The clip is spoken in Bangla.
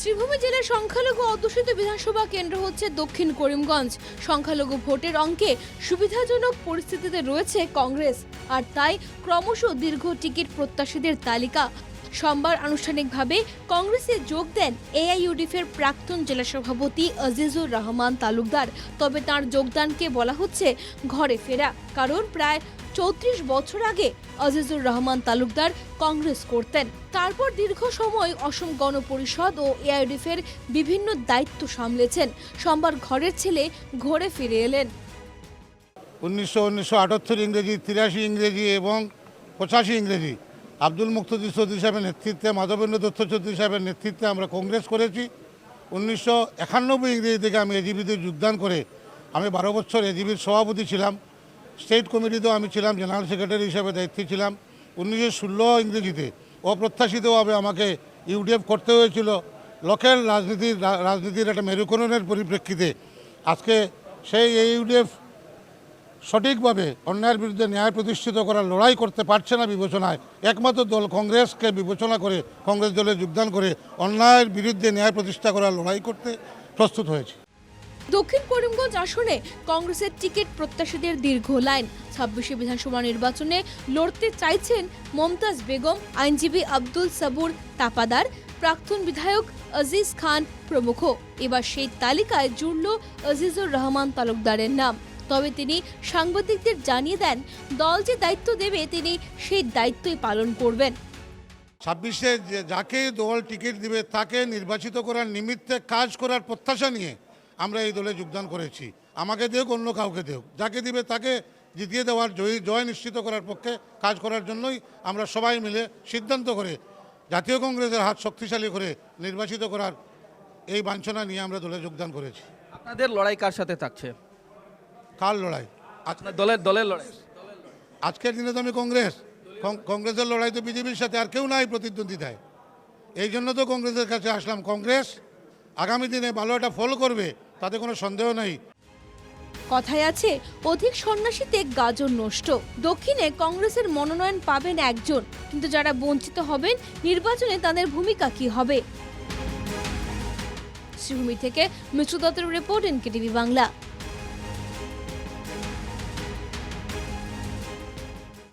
শ্রীভূমি জেলার সংখ্যালঘু অধ্যুষিত বিধানসভা কেন্দ্র হচ্ছে দক্ষিণ করিমগঞ্জ। সংখ্যালঘু ভোটের অঙ্কে সুবিধাজনক পরিস্থিতিতে রয়েছে কংগ্রেস, আর তাই ক্রমশ দীর্ঘ টিকিট প্রত্যাশীদের তালিকা। সোমবার আনুষ্ঠানিকভাবে কংগ্রেসে যোগ দেন এআইইউডিএফের প্রাক্তন জেলা সভাপতি আজিজুর রহমান তালুকদার। তবে তার যোগদানকে বলা হচ্ছে ঘরে ফেরা, কারণ প্রায় চৌত্রিশ বছর আগে আজিজুর রহমান তালুকদার কংগ্রেস করতেন। তারপর দীর্ঘ সময় অসম গণ পরিষদ ও এআইডিএফের বিভিন্ন দায়িত্ব সামলেছেন। সোমবার ঘরের ছেলে ঘরে ফিরে এলেন। উনিশশো উনিশশো আটাত্তর ইংরেজি, তিরাশি ইংরেজি এবং পঁচাশি ইংরেজি আব্দুল মুক্তদি চৌধুরী সাহেবের নেতৃত্বে, মাধবেন্দ্র দত্ত চৌধুরী সাহেবের নেতৃত্বে আমরা কংগ্রেস করেছি। উনিশশো একানব্বই ইংরেজি থেকে আমি এজিবিতে যোগদান করে আমি বারো বছর এজিবির সভাপতি ছিলাম। স্টেট কমিটিতেও আমি ছিলাম, জেনারেল সেক্রেটারি হিসাবে দায়িত্বে ছিলাম। উনিশশো ষোলো ইংরেজিতে অপ্রত্যাশিতভাবে আমাকে ইউডিএফ করতে হয়েছিল। লোকাল রাজনীতির রাজনীতির একটা মেরুকরণের পরিপ্রেক্ষিতে আজকে সেই ইউডিএফ সঠিকভাবে অন্যায়ের বিরুদ্ধে ন্যায় প্রতিষ্ঠিত করার লড়াই করতে পারছে না বিবেচনায়। একমাত্র দল কংগ্রেসকে বিবেচনা করে কংগ্রেস দলে যোগদান করে অন্যায়ের বিরুদ্ধে ন্যায় প্রতিষ্ঠা করার লড়াই করতে প্রস্তুত হয়েছে। দক্ষিণ করিমগঞ্জ আসনে কংগ্রেসের টিকিট প্রত্যাশীদের দীর্ঘ লাইন। ছাব্বিশে বিধানসভা নির্বাচনে লড়তে চাইছেন মমতাজ বেগম, আইনজীবী আব্দুল সাবুর তাপাদার, প্রাক্তন বিধায়ক আজিজ খান প্রমুখ। এবার সেই তালিকায় জুড়ল আজিজুর রহমান তালুকদারের নাম। তবে তিনি সাংবাদিকদের জানিয়ে দেন দল যে দায়িত্ব দেবে তিনি সেই দায়িত্বই পালন করবেন। ছাব্বিশে যাকে দল টিকিট দিবে তাকে নির্বাচিত করার নিমিত্তে কাজ করার প্রত্যাশা নিয়ে আমরা এই দলে যোগদান করেছি। আমাকে দেওক অন্য কাউকে দেওক যাকে দিবে তাকে জিতিয়ে দেওয়ার জয় জয় নিশ্চিত করার পক্ষে কাজ করার জন্যই আমরা সবাই মিলে সিদ্ধান্ত করে জাতীয় কংগ্রেসের হাত শক্তিশালী করে নির্বাচিত করার এই বাঞ্ছনা নিয়ে আমরা দলে যোগদান করেছি। আপনাদের লড়াই কার সাথে থাকছে? কার লড়াই? আপনার দলের দলের লড়াই। আজকের দিনে তো আমি কংগ্রেস। কংগ্রেসের লড়াই তো বিজেপির সাথে আর কেউ নাই প্রতিদ্বন্দ্বিতায়। এই জন্য তো কংগ্রেসের কাছে আসলাম। কংগ্রেস আগামী দিনে ভালো একটা ফল করবে তাতে কোনো সন্দেহ নেই। কথায় আছে অধিক সন্ন্যাসীতে গাজন নষ্ট। দক্ষিণে কংগ্রেসের মনোনয়ন পাবেন একজন কিন্তু যারা বঞ্চিত হবেন নির্বাচনে তাদের ভূমিকা কি হবে? শ্রীভূমি থেকে মিত্র দত্তের রিপোর্ট এনকেটিভি বাংলা।